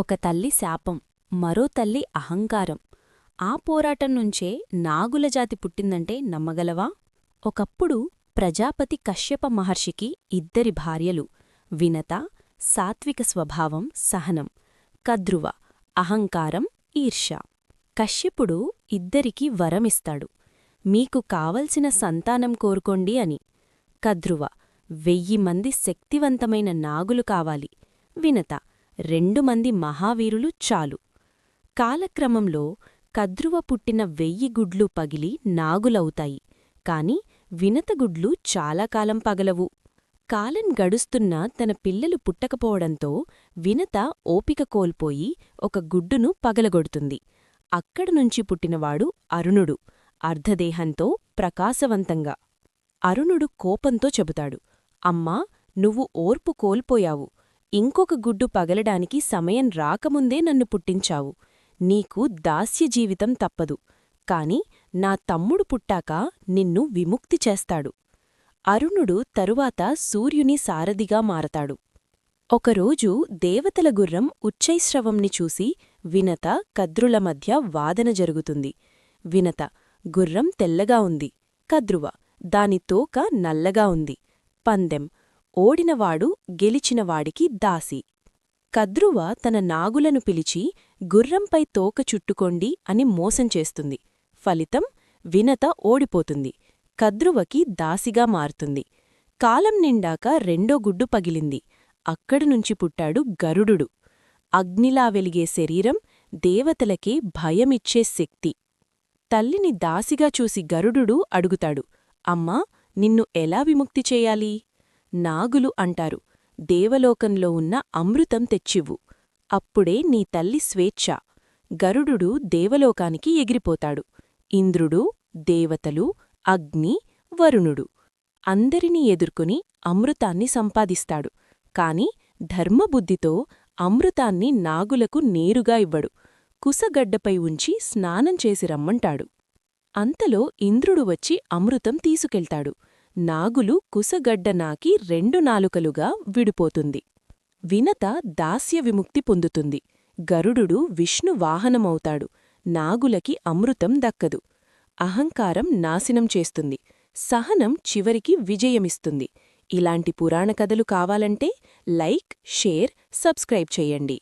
ఒక తల్లి శాపం మరో తల్లి అహంకారం. ఆ పోరాటం నుంచే నాగుల జాతి పుట్టిందంటే నమ్మగలవా? ఒకప్పుడు ప్రజాపతి కశ్యప మహర్షికి ఇద్దరి భార్యలు వినత సాత్విక స్వభావం సహనం కద్రువ అహంకారం ఈర్ష్య కశ్యపుడు ఇద్దరికీ వరమిస్తాడు. మీకు కావలసిన సంతానం కోరుకోండి అని. కద్రువ వెయ్యి మంది శక్తివంతమైన నాగులు కావాలి. వినత రెండు మంది మహావీరులు చాలు. కాలక్రమంలో కద్రువ పుట్టిన వెయ్యి గుడ్లు పగిలి నాగులవుతాయి. కాని వినత గుడ్లు పగలవు. కాలం గడుస్తున్నా తన పిల్లలు పుట్టకపోవడంతో వినత ఓపిక కోల్పోయి ఒక గుడ్డును పగలగొడుతుంది. అక్కడనుంచి పుట్టినవాడు అరుణుడు. అర్ధదేహంతో ప్రకాశవంతంగా. అరుణుడు కోపంతో చెబుతాడు అమ్మా నువ్వు ఓర్పు కోల్పోయావు. ఇంకొక గుడ్డు పగలడానికి సమయం రాకముందే నన్ను పుట్టించావు. నీకు దాస్య జీవితం తప్పదు. కాని నా తమ్ముడు పుట్టాక నిన్ను విముక్తి చేస్తాడు. అరుణుడు తరువాత సూర్యుని సారథిగా మారతాడు. ఒకరోజు దేవతల గుర్రం ఉచ్చైశ్రవంని చూసి వినత కద్రుల మధ్య వాదన జరుగుతుంది. వినత గుర్రం తెల్లగా ఉంది. కద్రువ దాని తోక నల్లగా ఉంది. పందెం ఓడినవాడు గెలిచినవాడికి దాసి. కద్రువ తన నాగులను పిలిచి గుర్రంపై తోక చుట్టుకోండి అని మోసం చేస్తుంది. ఫలితం వినత ఓడిపోతుంది. కద్రువకి దాసిగా మారుతుంది. కాలం నిండాక రెండో గుడ్డు పగిలింది. అక్కడినుంచి పుట్టాడు గరుడు అగ్నిలా వెలిగే శరీరం దేవతలకే భయమిచ్చే శక్తి. తల్లిని దాసిగా చూసి గరుడు అడుగుతాడు అమ్మా నిన్ను ఎలా విముక్తి చేయాలి? నాగులు అంటారు. దేవలోకంలో ఉన్న అమృతం తెచ్చివ్వు. అప్పుడే నీ తల్లి స్వేచ్ఛ. గరుడు దేవలోకానికి ఎగిరిపోతాడు. ఇంద్రుడు దేవతలు అగ్ని వరుణుడు అందరినీ ఎదుర్కొని అమృతాన్ని సంపాదిస్తాడు. కాని ధర్మబుద్ధితో అమృతాన్ని నాగులకు నేరుగా ఇవ్వడు. కుసగడ్డపై ఉంచి స్నానం చేసి రమ్మంటాడు. అంతలో ఇంద్రుడు వచ్చి అమృతం తీసుకెళ్తాడు. నాగులు కుసగడ్డ నాకి రెండు నాలుకలుగా విడిపోతుంది. వినత దాస్య విముక్తి పొందుతుంది. గరుడు విష్ణు వాహనమవుతాడు. నాగులకి అమృతం దక్కదు. అహంకారం నాశనం చేస్తుంది. సహనం చివరికి విజయమిస్తుంది. ఇలాంటి పురాణ కథలు కావాలంటే లైక్ షేర్ సబ్స్క్రైబ్ చెయ్యండి